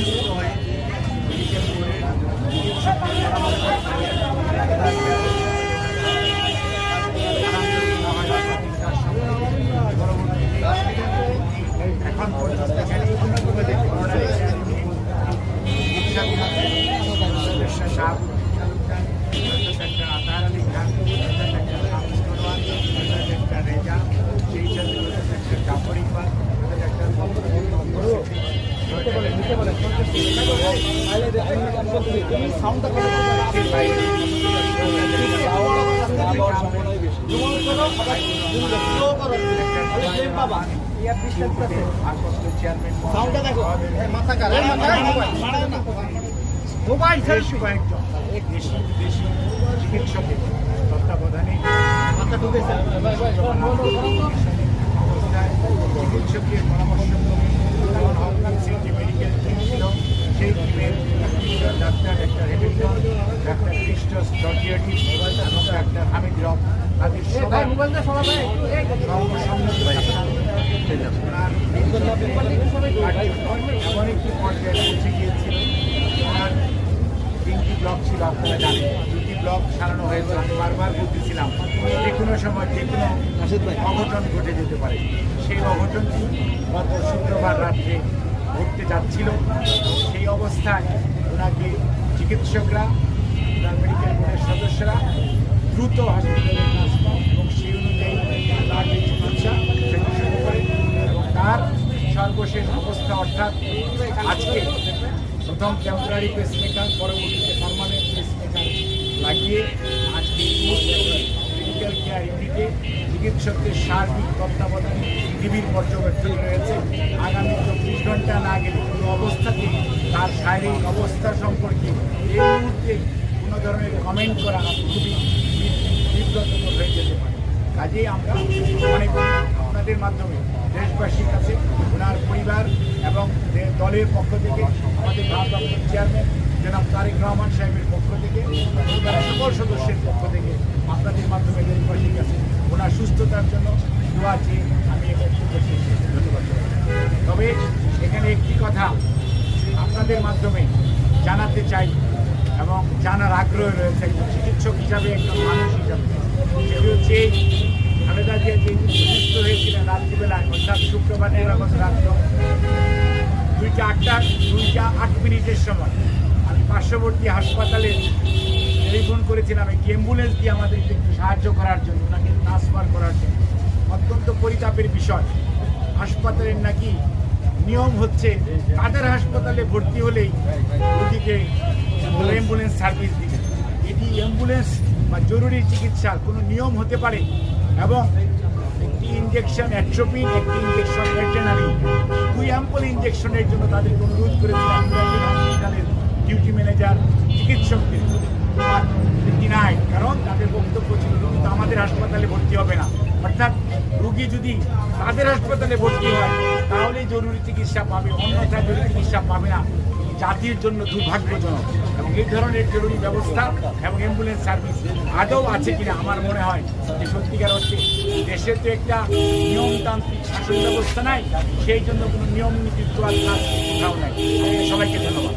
অসুস্থ হয়ে মোবাইল বেশ কয়েকজন চিকিৎসকের তত্ত্বাবধানে এমন একটি পর্যায়ে পৌঁছে গিয়েছিল ওনার তিনটি ব্লক ছিল আপনারা জানেন দুটি ব্লক সারানো হয়েছে আমি বারবার বলতেছিলাম যে কোনো সময় যে কোনো অঘটন ঘটে যেতে পারে সেই অঘটনটি গত শুক্রবার রাত্রে ঘটতে যাচ্ছিল সেই অবস্থায় ওনাকে চিকিৎসকরা মেডিকেল বোর্ডের সদস্যরা দ্রুত হসপিটালে ট্রান্সফার এবং সেই অনুযায়ী তার যে চিকিৎসা সেটি শুরু করে এবং তার সর্বশেষ অবস্থা অর্থাৎ আজকে প্রথম টেম্পোরারি পেসমেকার পরবর্তীতে পারমানেন্ট পেসমেকার লাগিয়ে আজকে মেডিকেল কেয়ার ইউনিটে চিকিৎসকদের সার্বিক তত্ত্বাবধানে নিবিড় পর্যবেক্ষণ রয়েছে। আগামী চব্বিশ ঘণ্টা না গেলে কোনো অবস্থাতে তার শারীরিক অবস্থা সম্পর্কে এই মুহূর্তে কোনো ধরনের কমেন্ট করা খুবই বিব্রতকর হয়ে যেতে পারে। কাজেই আমরা মনে করি আপনাদের মাধ্যমে দেশবাসীর কাছে, ওনার পরিবার এবং দলের পক্ষ থেকে, আমাদের ভারপ্রাপ্ত চেয়ারম্যান জনাব তারেক রহমান সাহেবের পক্ষ থেকে, পরিবারের সকল সদস্যের পক্ষ থেকে আপনাদের মাধ্যমে দেশবাসীর কাছে ওনার সুস্থতার জন্য দোয়া চেয়ে আমি। ধন্যবাদ তবে এখানে একটি কথা আপনাদের মাধ্যমে জানাতে চাই এবং জানার আগ্রহ রয়েছে চিকিৎসক হিসাবে, একজন মানুষ হিসাবে সেটি হচ্ছে খালেদা জিয়া যে সুস্থ হয়েছিলেন রাত্রিবেলায় অর্থাৎ শুক্রবার নিরাপদ রাত্র দুইটা আটটা, দুইটা আট মিনিটের সময় আমি পার্শ্ববর্তী হাসপাতালে টেলিফোন করেছিলাম, একটি অ্যাম্বুলেন্স দিয়ে আমাদেরকে একটু সাহায্য করার জন্য, ওনাকে ট্রান্সফার করার জন্য। অত্যন্ত পরিতাপের বিষয়। হাসপাতালের নাকি নিয়ম হচ্ছে, তাদের হাসপাতালে ভর্তি হলেই রোগীকে অ্যাম্বুলেন্স সার্ভিস দিবে। এটি অ্যাম্বুলেন্স বা জরুরি চিকিৎসার কোনো নিয়ম হতে পারে? এবং একটি ইঞ্জেকশন অ্যাট্রোপিন একটি ইঞ্জেকশন ভেটেনারি দুই অ্যাম্পল ইঞ্জেকশনের জন্য তাদেরকে অনুরোধ করেছিলাম ইব্রাহিম হসপিটালের ডিউটি ম্যানেজার চিকিৎসকদের। ডিনাই কারণ তাদের বক্তব্য ছিল রুগী তো আমাদের হাসপাতালে ভর্তি হবে না। অর্থাৎ রুগী যদি তাদের হাসপাতালে ভর্তি হয়, তাহলেই জরুরি চিকিৎসা পাবে, অন্যথায় জরুরি চিকিৎসা পাবে না। জাতির জন্য দুর্ভাগ্যজনক এবং এই ধরনের জরুরি ব্যবস্থা এবং অ্যাম্বুলেন্স সার্ভিস আদৌ আছে কিনা আমার মনে হয় যে সত্যিকার হচ্ছে দেশে তো একটা নিয়মতান্ত্রিক শাসন ব্যবস্থা নাই, সেই জন্য কোনো নিয়ম নীতির তো আর কোথাও নাই। সবাইকে ধন্যবাদ।